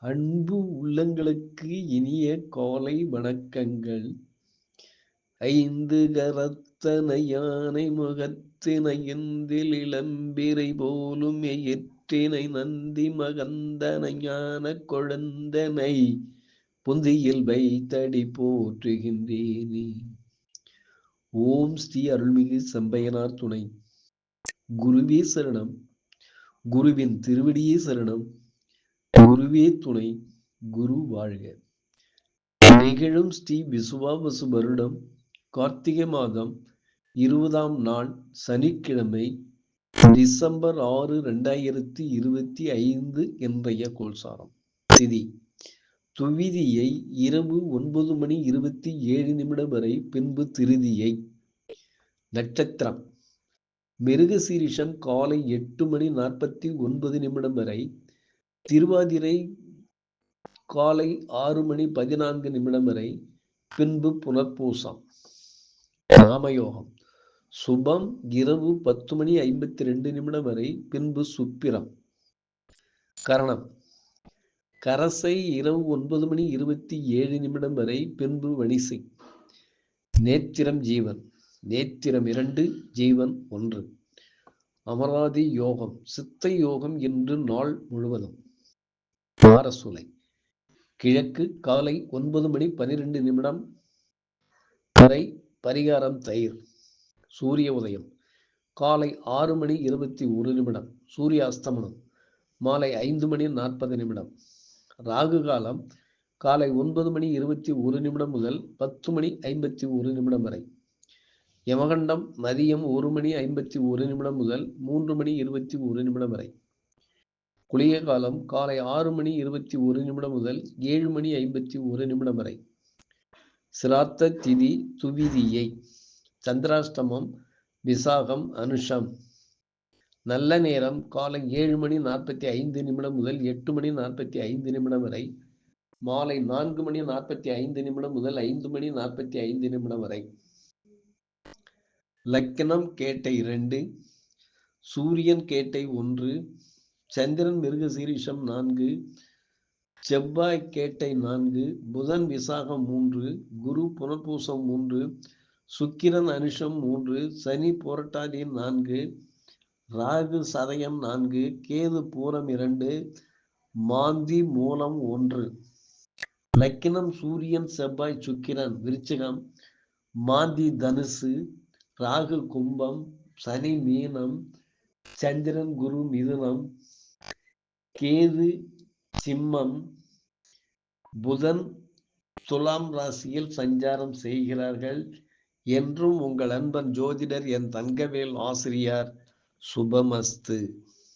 அன்பு உள்ளங்களுக்கு இனிய காலை வணக்கங்கள். ஐந்து கரத்தன யானை முகத்தினை எந்தில் இளம்பிரை போலும் எயிற்றினை நந்தி மகந்தனை ஞான குழந்தனை புந்தியில் வைத்தடி போற்றுகின்றேனே. ஓம் ஸ்ரீ அருள்மிகு செம்பையனார் துணை. குருவே சரணம். குருவின் திருவடியே சரணம். குருவே துணை குரு வாழ்க. நிகழும் ஸ்ரீ விசுவாவசு வருடம் கார்த்திகை மாதம் இருபதாம் நாள் சனிக்கிழமை டிசம்பர் ஆறு ரெண்டாயிரத்தி இருபத்தி ஐந்து என்றைய கோல்சாரம் திதி. துவிதியை இரவு ஒன்பது மணி இருபத்தி ஏழு நிமிடம் வரை பின்பு திருதியை. நட்சத்திரம். மிருகசீரிஷம் காலை எட்டு மணி நாற்பத்தி ஒன்பது நிமிடம் வரை திருவாதிரை காலை ஆறு மணி பதினான்கு நிமிடம் வரை பின்பு புனர்பூசம். நாமயோகம். சுபம் இரவு பத்து மணி ஐம்பத்தி ரெண்டு நிமிடம் வரை பின்பு சுப்பிரம். கரணம். கரசை இரவு ஒன்பது மணி இருபத்தி ஏழு நிமிடம் வரை பின்பு வணிசை. நேத்திரம் ஜீவன். நேத்திரம் இரண்டு ஜீவன் ஒன்று. அமராதி யோகம். சித்த யோகம் என்று நாள் முழுவதும். பாரசூலை. கிழக்கு காலை ஒன்பது மணி பனிரெண்டு நிமிடம். வரை பரிகாரம் தயிர். சூரிய உதயம். காலை ஆறு மணி இருபத்தி ஒரு நிமிடம். சூரிய அஸ்தமனம் மாலை ஐந்து மணி நாற்பது நிமிடம். ராகு காலம் காலை ஒன்பது மணி இருபத்தி ஒரு நிமிடம் முதல் பத்து மணி ஐம்பத்தி ஒரு நிமிடம் வரை. யமகண்டம் மதியம் ஒரு மணி ஐம்பத்தி ஒரு நிமிடம் முதல் மூன்று மணி இருபத்தி ஒரு நிமிடம் வரை. குளிய காலம் காலை ஆறு மணி இருபத்தி ஒரு நிமிடம் முதல் ஏழு மணி ஐம்பத்தி ஒரு நிமிடம் வரை. சிராத்த திதி துவிதியை. சந்திராஷ்டமம் விசாகம் அனுஷம். நல்ல நேரம் காலை ஏழு மணி நாற்பத்தி ஐந்து நிமிடம் முதல் எட்டு மணி நாற்பத்தி ஐந்து நிமிடம் வரை. மாலை நான்கு மணி நாற்பத்தி ஐந்து நிமிடம் முதல் ஐந்து மணி நாற்பத்தி ஐந்து நிமிடம் வரை. லக்கணம் கேட்டை இரண்டு சூரியன் கேட்டை ஒன்று சந்திரன் மிருக சீரிஷம் நான்கு செவ்வாய் கேட்டை நான்கு புதன் விசாகம் மூன்று குரு புனர்பூசம் மூன்று சுக்கிரன் அனுஷம் மூன்று சனி புரட்டாதி நான்கு ராகு சதயம் நான்கு கேது பூரம் இரண்டு மாந்தி மூலம் ஒன்று. லக்கினம் சூரியன் செவ்வாய் சுக்கிரன் விருச்சிகம் மாந்தி தனுசு ராகு கும்பம் சனி மீனம் சந்திரன் குரு மிதுனம் கேது சிம்மம் புதன் துலாம் ராசியில் சஞ்சாரம் செய்கிறார்கள் என்றும் உங்கள் அன்பன் ஜோதிடர் என் தங்கவேல் ஆசிரியார் சுபமஸ்து.